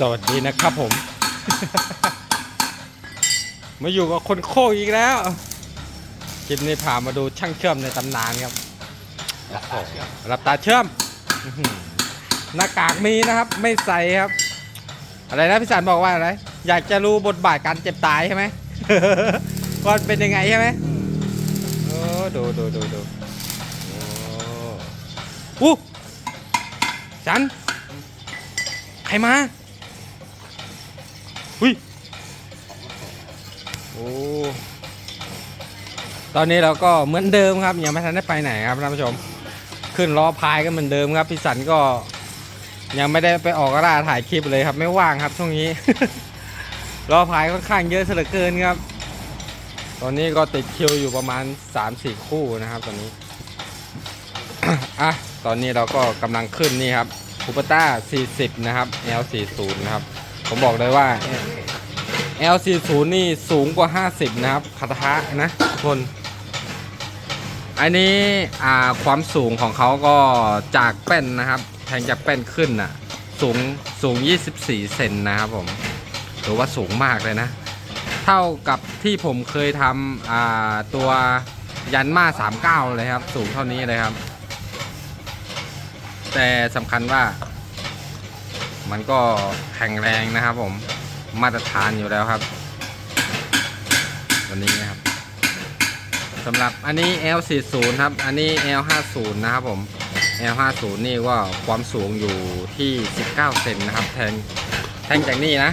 สวัสดีนะครับผม มาอยู่กับคนโคกอีกแล้วคลิปนี้พามาดูช่างเชื่อมในตำนานครับรับตาเชื่อมอื้อหือหน้ากากมีนะครับ ไม่ใส่ครับ อะไรนะพี่สันบอกว่าอะไร อยากจะรู้บทบาทการเจ็บตายใช่ไหมว่าเป็นยังไงใช่ไหมโอ้ดูดูดูดูโอ้อู้สันใครมา อุ้ย โอ้ตอนนี้เราก็เหมือนเดิมครับยังไม่ทันได้ไปไหนครับท่านผู้ชม ขึ้นล้อพายก็เหมือนเดิมครับพี่สันก็ยังไม่ได้ไปออกกระดาถ่ายคลิปเลยครับ ไม่ว่างครับช่วงนี้ ล้อพายค่อนข้างเยอะเสยเหลือเกินครับ ตอนนี้ก็ติดคิวอยู่ประมาณ 3-4 คู่นะครับ ตอนนี้อะตอนนี้เราก็กำลังขึ้นนี่ครับคูปต้า 40 นะครับ L40 นะครับ ผมบอกเลยว่า L40 นี่สูงกว่า 50 นะครับคัทะนะทุกคน อันนี้อ่าความสูงของเขาก็จากแป้นนะครับ แทงจากแป้นขึ้นน่ะ สูงสูง 24 เซนนะครับผมถือว่าสูงมากเลยนะ เท่ากับที่ผมเคยทำอ่าตัวยันมา39 เลยครับ สูงเท่านี้เลยครับ แต่สำคัญว่า มันก็แข็งแรงนะครับผม มาตรฐานอยู่แล้วครับ วันนี้นะครับสำหรับอันนี้ L40 ครับ อันนี้ L50 นะครับผม L50 นี่ก็ความสูงอยู่ที่ 19 เซนนะครับ แทงแทงจากนี่นะ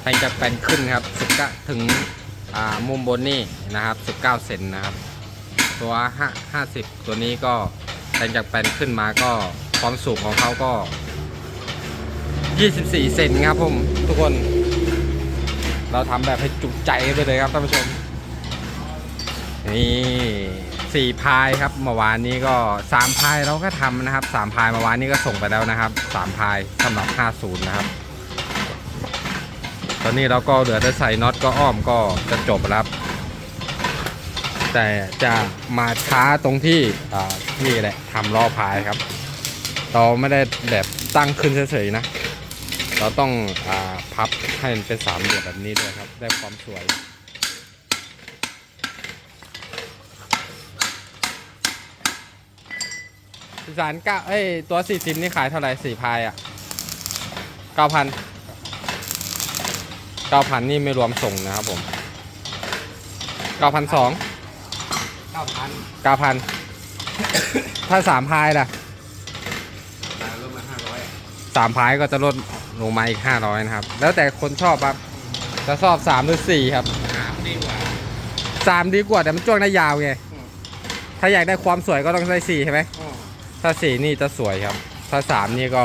แทงจากแปนขึ้นครับ19ถึงมุมบนนี่นะครับ 19 เซนนะครับ ตัว5 50ตัวนี้ก็แทงจากแปนขึ้นมาก็ความสูงของเขาก็ 24 เซนครับผมทุกคน เราทำแบบให้จุใจไปเลยครับท่านผู้ชม นี่สี่พายครับเมื่อวานนี้ก็สามพายเราก็ทำนะครับสามพายเมื่อวานนี้ก็ส่งไปแล้วนะครับสามพายสำหรับ 50 นะครับ ตอนนี้เราก็เหลือแต่ใส่น็อตก็อ้อมก็จะจบแล้วครับแต่จะมาช้าตรงที่นี่แหละทำล้อพายครับเราไม่ได้แบบตั้งขึ้นเฉยๆนะ เราต้องอาพับให้มันเป็นสามเหลี่ยมแบบนี้ด้วยครับ ได้ความสวยอีสานเก้าเอ้ยตัวสี่สิบนี่ขายเท่าไหร่สี่พายอะเก้าพันเก้าพันนี่ไม่รวมส่งนะครับผมเก้าพันสองเก้าพันเก้าพันถ้าสามพายล่ะแต่ลดมาห้าร้อยสามพายก็จะลด ลงมาอีกห้าร้อยนะครับ แล้วแต่คนชอบครับ จะชอบสามหรือสี่ครับหามดีกว่าสามดีกว่าแต่มันจ้วงได้ยาวไงอืมถ้าอยากได้ความสวยก็ต้องได้สี่ใช่ไหมอ๋อถ้าสี่นี่จะสวยครับ ถ้าสามนี่ก็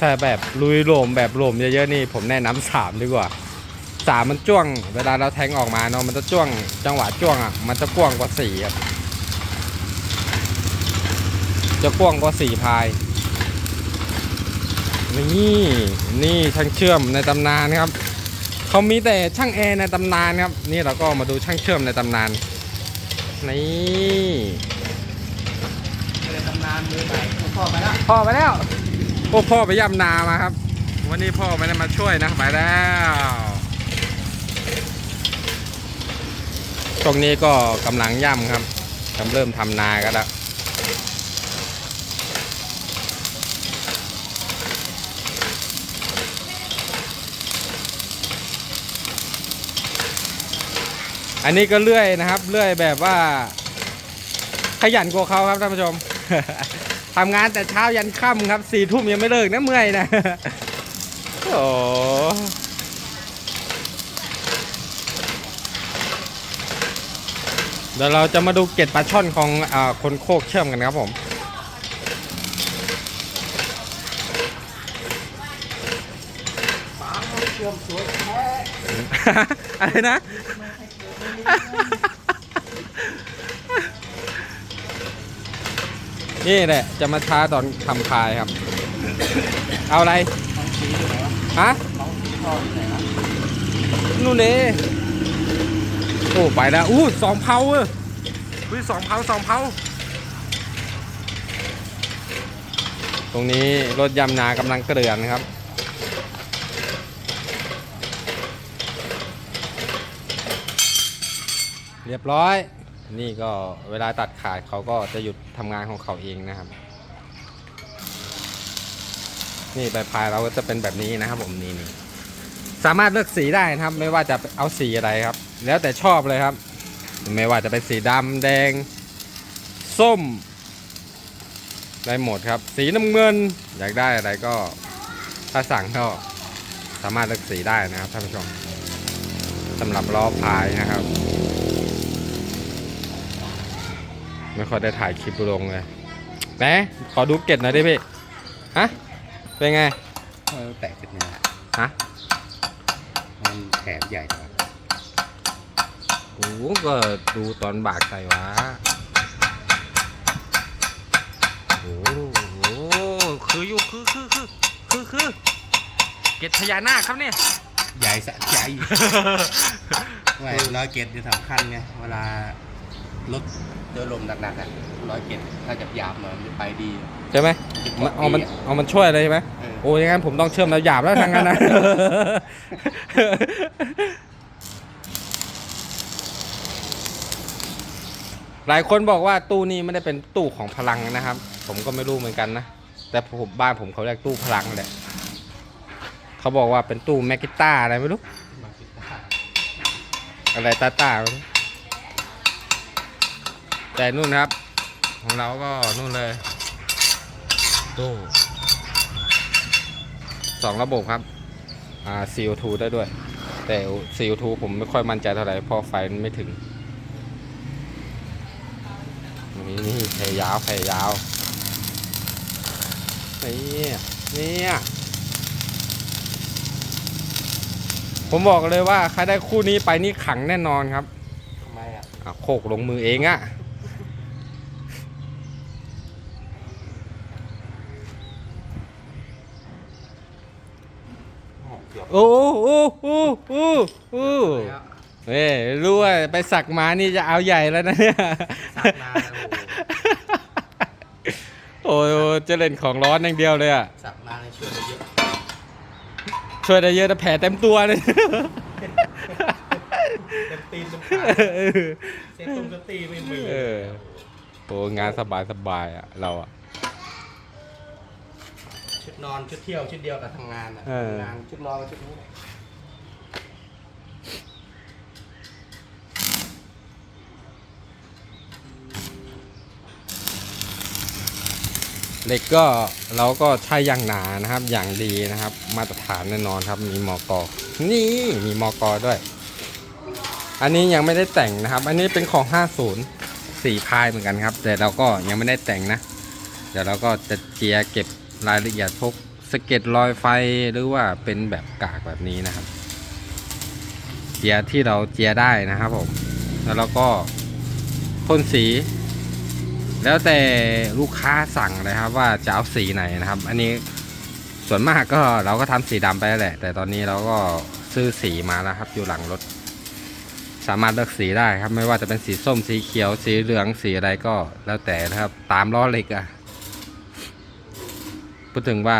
ถ้าแบบลุยโลมแบบโลมเยอะๆนี่ ผมแนะนำสามดีกว่าสามมันจ้วง เวลาเราแทงออกมาเนาะมันจะจ้วงจังหวะจ้วงอะมันจะกว้างกว่าสี่ครับ จะกว้างกว่าสี่พาย นี่นี่ช่างเชื่อมในตำนานครับเขามีแต่ช่างแอร์ในตำนานครับ นี่เราก็มาดูช่างเชื่อมในตำนานนี่ตำนานมือใหม่พ่อไปแล้วพ่อไปแล้วโอ้พ่อไปย่ำนามาครับ วันนี้พ่อไม่ได้มาช่วยนะไปแล้วตรงนี้ก็กำลังย่ำครับกำเริ่มทำนากันแล้ว อันนี้ก็เลื่อยนะครับ เลื่อยแบบว่า ขยันกว่าเขาครับท่านผู้ชม ทำงานแต่เช้ายันค่ำครับสี่ทุ่มยังไม่เลิกนะเมื่อยนะโอ้เดี๋ยวเราจะมาดูเกล็ดปลาช่อนของอาคนโคกเชื่อมกันครับผมป๋าเชื่อมสวยแท้อะไรนะ นี่แหละจะมาช้าตอนทำพายครับ เอาอะไรฮะนู่นนู่นเด้โอ้ไปแล้วอู้สองเผาเอออุ้ยสองเผาสองเผาตรงนี้รถยำนากำลังเกลื่อนครับ เรียบร้อย นี่ก็เวลาตัดขาดเขาก็จะหยุดทำงานของเขาเองนะครับ นี่ใบพายเราก็จะเป็นแบบนี้นะครับ ผมนี่นี่สามารถเลือกสีได้นะครับ ไม่ว่าจะเอาสีอะไรครับ แล้วแต่ชอบเลยครับ ไม่ว่าจะเป็นสีดำแดง ส้มได้หมดครับ สีน้ำเงินอยากได้อะไรก็ถ้าสั่งก็สามารถเลือกสีได้นะครับท่านผู้ชมสำหรับล้อพายนะครับ ไม่ค่อยได้ถ่ายคลิปลงเลยแหมขอดูเกล็ดหน่อยดิพี่ ฮะ เป็นไง เออแตะจุดนี้ฮะ มันแถมใหญ่กว่าโอ้โหก็ดูตอนบากใส่วะโอ้โห คืออยู่คือคือคือคือคือเกล็ดพญานาคครับเนี่ย ใหญ่สะใจ ไม่ร้อยเกตจะสำคัญไง เวลา รถเจอลมหนักๆอะร้อยเกตถ้าจะหยาบหน่อยมันจะไปดีใช่ไหมมันเอามันเอามันช่วยเลยใช่ไหมเออโอ้ยงั้นผมต้องเชื่อมระหยาบแล้วทางนั้นนะหลายคนบอกว่าตู้นี้ไม่ได้เป็นตู้ของพลังนะครับ ผมก็ไม่รู้เหมือนกันนะ แต่ผมบ้านผมเขาเรียกตู้พลังแหละเขาบอกว่าเป็นตู้แมกกิต้าอะไรไม่รู้มาคิดได้อะไรตาตาไม่รู้ แต่นู่นครับ ของเราก็นู่นเลยตู้สองระบบครับ อ่า CO2 ได้ด้วย แต่ CO2 ผมไม่ค่อยมั่นใจเท่าไหร่เพราะไฟมันไม่ถึงนี่นี่แผ่ยาวแผ่ยาวนี่เนี่ยผมบอกเลยว่าใครได้คู่นี้ไปนี่ขังแน่นอนครับทำไมอะอะโคกลงมือเองอะ โอ้โอ้โอ้โอ้โอ้เอ้ยรู้ว่าไปสักมานี่จะเอาใหญ่แล้วนะเนี่ยสักมาโอ้โหโอ้ยจะเล่นของร้อนอย่างเดียวเลยอะสักมาในช่วยได้เยอะช่วยได้เยอะแต่แผลเต็มตัวเลยเต็มตีนเต็มขาเซ็ตตรงสตีไม่มีเออโอ้งานสบายสบายๆอะเราอะ ชุดนอนชุดเที่ยวชุดเดียวกับทำงานอะเออ ทำงานชุดนอนกับชุดนี้เหล็กก็เราก็ใช้อย่างหนานะครับ อย่างดีนะครับ มาตรฐานแน่นอนครับ มีมอกอนี่มีมอกอด้วย อันนี้ยังไม่ได้แต่งนะครับ อันนี้เป็นของ 50 สี่พายเหมือนกันครับ แต่เราก็ยังไม่ได้แต่งนะ เดี๋ยวเราก็จะเจียเก็บ รายละเอียดพวกสเก็ดรอยไฟหรือว่าเป็นแบบกากแบบนี้นะครับ เจียที่เราเจียได้นะครับผม แล้วเราก็พ่นสี แล้วแต่ลูกค้าสั่งเลยครับ ว่าจะเอาสีไหนนะครับ อันนี้ส่วนมากก็เราก็ทำสีดำไปแล้วแหละ แต่ตอนนี้เราก็ซื้อสีมาแล้วครับ อยู่หลังรถ สามารถเลือกสีได้ครับ ไม่ว่าจะเป็นสีส้มสีเขียวสีเหลืองสีอะไรก็แล้วแต่นะครับ ตามล้อเหล็กอะ พูดถึงว่า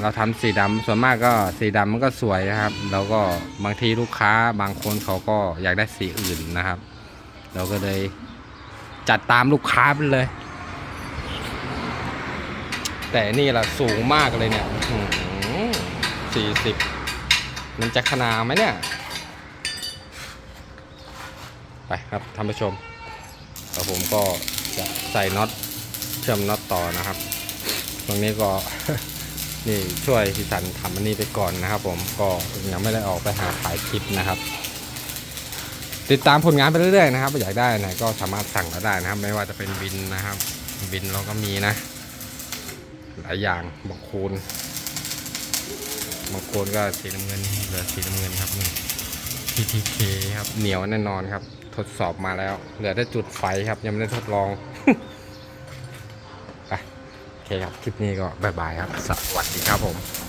เราทำสีดำส่วนมากก็สีดำมันก็สวยนะครับ แล้วก็บางทีลูกค้าบางคนเขาก็อยากได้สีอื่นนะครับ เราก็เลยจัดตามลูกค้าไปเลย แต่นี่ล่ะสูงมากเลยเนี่ยสี่สิบมันจะขนาดไหมเนี่ย ไปครับท่านผู้ชมแล้วผมก็จะใส่น็อตเชื่อมน็อตต่อนะครับ ตรงนี้ก็นี่ช่วยพี่สันทำอันนี้ไปก่อนนะครับ ผมก็ยังไม่ได้ออกไปหาถ่ายคลิปนะครับ ติดตามผลงานไปเรื่อยๆนะครับอยากได้นะก็สามารถสั่งเราได้นะครับ ไม่ว่าจะเป็นบินนะครับ บินเราก็มีนะ หลายอย่างบางคูณบางคูณก็สีน้ำเงินเหลือสีน้ำเงินครับนี่ PTK ครับเหนียวแน่นอนครับ ทดสอบมาแล้ว เหลือได้จุดไฟครับ ยังไม่ได้ทดลอง เคครับ คลิปนี้ก็บายบายครับ สวัสดีครับผม